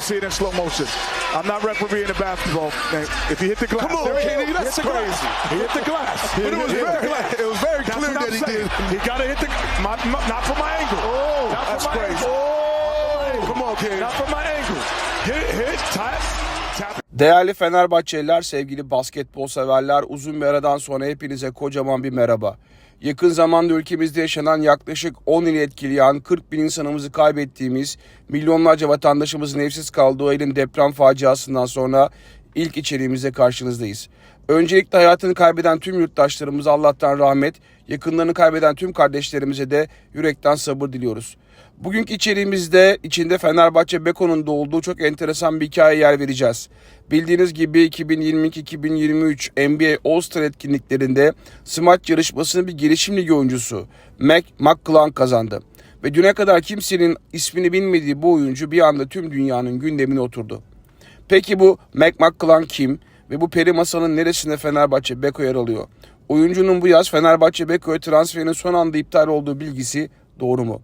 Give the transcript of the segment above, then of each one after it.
to see it in slow motion. I'm not refereeing the basketball. Man. If he hit the glass, Come on, there he Kenny, hit that's glass. crazy. He hit the glass. He But it was hit very- glass. it was very That's clear that he saying. did. He got to hit the my, my, not from my angle. Oh, not that's from my crazy. Angle. Oh, Come on, Kenny. Not from my angle. Hit, hit, tap. Değerli Fenerbahçeliler, sevgili basketbol severler, uzun bir aradan sonra hepinize kocaman bir merhaba. Yakın zamanda ülkemizde yaşanan yaklaşık 10 ili etkileyen 40 bin insanımızı kaybettiğimiz, milyonlarca vatandaşımızın evsiz kaldığı elin deprem faciasından sonra ilk içeriğimizde karşınızdayız. Öncelikle hayatını kaybeden tüm yurttaşlarımıza Allah'tan rahmet, yakınlarını kaybeden tüm kardeşlerimize de yürekten sabır diliyoruz. Bugünkü içeriğimizde içinde Fenerbahçe Beko'nun da olduğu çok enteresan bir hikaye yer vereceğiz. Bildiğiniz gibi 2022-2023 NBA All-Star etkinliklerinde smaç yarışmasını bir gelişim ligi oyuncusu Mac McClung kazandı. Ve düne kadar kimsenin ismini bilmediği bu oyuncu bir anda tüm dünyanın gündemine oturdu. Peki bu Mac McClung kim ve bu peri masanın neresinde Fenerbahçe Beko yer alıyor? Oyuncunun bu yaz Fenerbahçe Beko'ya transferinin son anda iptal olduğu bilgisi doğru mu?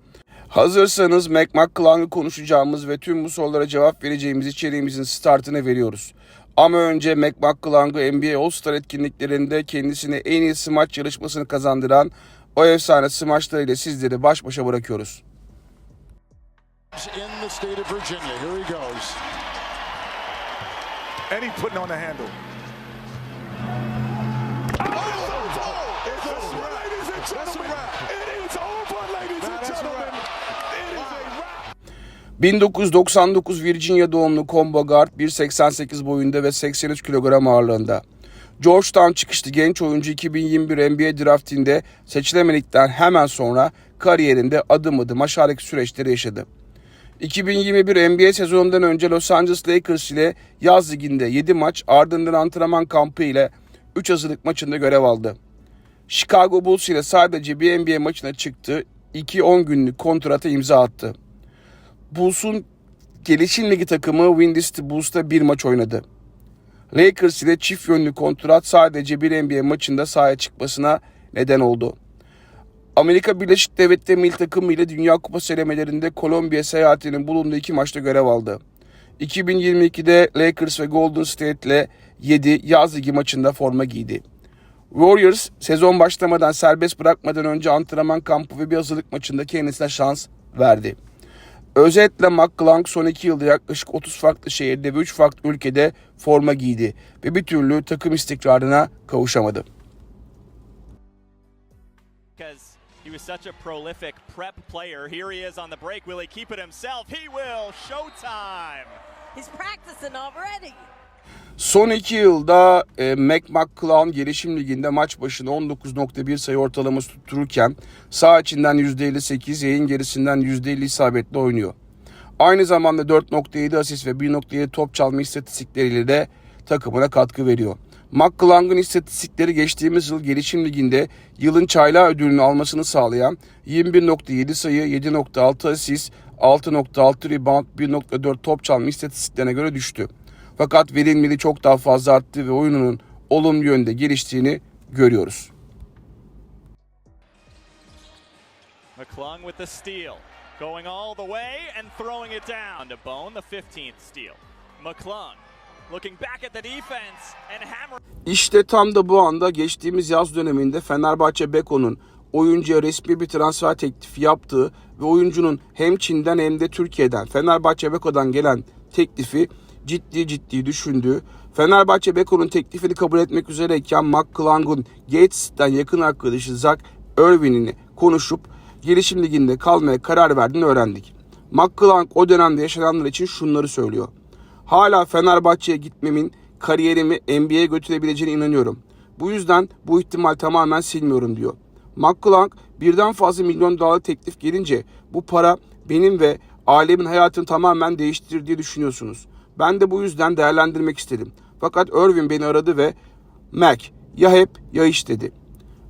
Hazırsanız Mac McClung'ı konuşacağımız ve tüm bu sorulara cevap vereceğimiz içeriğimizin startını veriyoruz. Ama önce Mac McClung'ı NBA All-Star etkinliklerinde kendisine en iyi smaç yarışmasını kazandıran o efsane smaçlarıyla sizleri baş başa bırakıyoruz. And he putting on the handle. It's over, ladies and gentlemen. It is over, ladies and That's gentlemen. right. It is a wrap. 1999 Virginia doğumlu combo guard 1.88 boyunda ve 83 kilogram ağırlığında. Georgetown çıkışlı genç oyuncu 2021 NBA draftinde seçilemedikten hemen sonra kariyerinde adım adım aşağıdaki süreçleri yaşadı. 2021 NBA sezonundan önce Los Angeles Lakers ile yaz liginde 7 maç ardından antrenman kampı ile 3 hazırlık maçında görev aldı. Chicago Bulls ile sadece bir NBA maçına çıktı. 2-10 günlük kontrata imza attı. Bulls'un gelişim ligi takımı Windy Bulls'ta bir maç oynadı. Lakers ile çift yönlü kontrat sadece bir NBA maçında sahaya çıkmasına neden oldu. Amerika Birleşik Devletleri milli takımı ile Dünya Kupası elemelerinde Kolombiya seyahatinin bulunduğu iki maçta görev aldı. 2022'de Lakers ve Golden State ile 7 yaz ligi maçında forma giydi. Warriors sezon başlamadan serbest bırakmadan önce antrenman kampı ve bir hazırlık maçında kendisine şans verdi. Özetle McClung son iki yılda yaklaşık 30 farklı şehirde ve 3 farklı ülkede forma giydi ve bir türlü takım istikrarına kavuşamadı. he was such a prolific prep player. Here he is on the break. Will he keep it himself? He will. Showtime. He's practicing already. Son iki yılda e, Mac McClung gelişim liginde maç başına 19.1 sayı ortalaması tuttururken sağ içinden %58, yayın gerisinden %50 isabetle oynuyor. Aynı zamanda 4.7 asist ve 1.7 top çalma istatistikleriyle de takımına katkı veriyor. McClung'ın istatistikleri geçtiğimiz yıl gelişim liginde yılın çaylağı ödülünü almasını sağlayan 21.7 sayı, 7.6 asist, 6.6 rebound, 1.4 top çalma istatistiklerine göre düştü. Fakat verimliliği çok daha fazla arttı ve oyununun olumlu yönde geliştiğini görüyoruz. McClung with the steal. Going all the way and throwing it down to Bone, the 15th steal. McClung looking back at the defense and hammer. İşte tam da bu anda geçtiğimiz yaz döneminde Fenerbahçe Beko'nun oyuncuya resmi bir transfer teklifi yaptığı ve oyuncunun hem Çin'den hem de Türkiye'den Fenerbahçe Beko'dan gelen teklifi ciddi ciddi düşündüğü, Fenerbahçe Beko'nun teklifini kabul etmek üzereyken McClung'un Gates'ten yakın arkadaşı Zach Irvin'ini konuşup gelişim liginde kalmaya karar verdiğini öğrendik. McClung o dönemde yaşananlar için şunları söylüyor. Hala Fenerbahçe'ye gitmemin kariyerimi NBA'ye götürebileceğine inanıyorum. Bu yüzden bu ihtimal tamamen silmiyorum diyor. McClung birden fazla milyon dolar teklif gelince bu para benim ve ailemin hayatını tamamen değiştirir diye düşünüyorsunuz. Ben de bu yüzden değerlendirmek istedim. Fakat Irvin beni aradı ve Mac ya hep ya hiç dedi.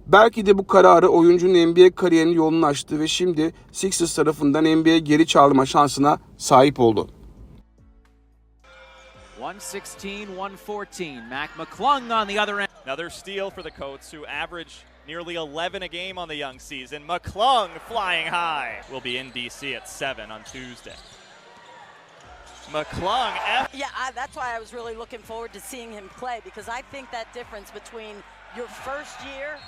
Belki de bu kararı oyuncunun NBA kariyerinin yolunu açtı ve şimdi Sixers tarafından NBA'ye geri çağrılma şansına sahip oldu. 116-114. Mac McClung on the other end. Another steal for the Coats, who average nearly 11 a game on the young season. McClung flying high. Will be in DC at 7 on Tuesday. McClung, F. Yeah, I, that's why I was really looking forward to seeing him play because I think that difference between your first year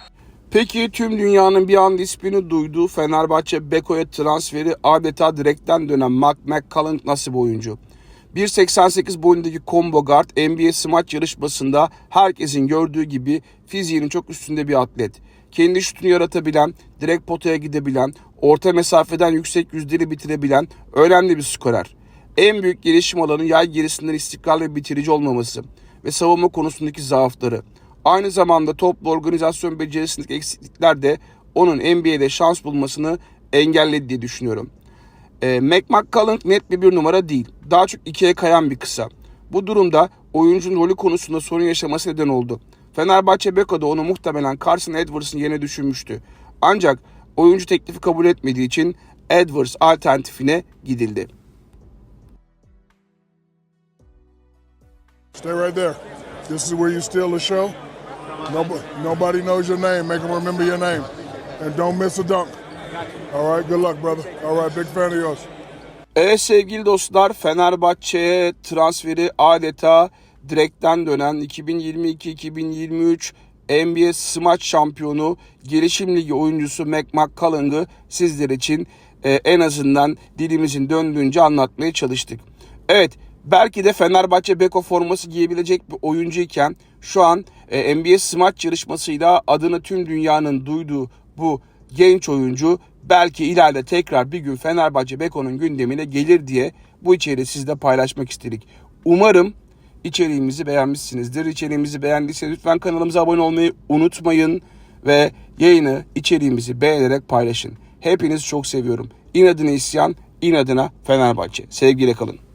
Peki tüm dünyanın bir anda ismini duyduğu Fenerbahçe Beko'ya transferi adeta direkten dönen Mark McCallum nasıl bir oyuncu? 1.88 boyundaki combo guard NBA smaç yarışmasında herkesin gördüğü gibi fiziğinin çok üstünde bir atlet. Kendi şutunu yaratabilen, direkt potaya gidebilen, orta mesafeden yüksek yüzdeli bitirebilen önemli bir skorer. En büyük gelişim alanı yay gerisinden istikrarlı bir bitirici olmaması ve savunma konusundaki zaafları. Aynı zamanda toplu organizasyon becerisindeki eksiklikler de onun NBA'de şans bulmasını engelledi diye düşünüyorum. E, Mac McCallum net bir bir numara değil. Daha çok ikiye kayan bir kısa. Bu durumda oyuncunun rolü konusunda sorun yaşaması neden oldu. Fenerbahçe Beko'da onu muhtemelen Carson Edwards'ın yerine düşünmüştü. Ancak oyuncu teklifi kabul etmediği için Edwards alternatifine gidildi. Stay right there. This is where you steal the show. Nobody, nobody knows your name. Make them remember your name. And don't miss a dunk. All right, good luck, brother. All right, big fan of yours. Evet sevgili dostlar Fenerbahçe'ye transferi adeta direkten dönen 2022-2023 NBA Smaç şampiyonu gelişim ligi oyuncusu Mac McCallum'ı sizler için e, en azından dilimizin döndüğünce anlatmaya çalıştık. Evet belki de Fenerbahçe Beko forması giyebilecek bir oyuncuyken şu an e, NBA Smaç yarışmasıyla adını tüm dünyanın duyduğu bu genç oyuncu belki ileride tekrar bir gün Fenerbahçe Beko'nun gündemine gelir diye bu içeriği sizle paylaşmak istedik. Umarım içeriğimizi beğenmişsinizdir. İçeriğimizi beğendiyseniz lütfen kanalımıza abone olmayı unutmayın ve yayını, içeriğimizi beğenerek paylaşın. Hepinizi çok seviyorum. İnadına isyan, inadına Fenerbahçe. Sevgiyle kalın.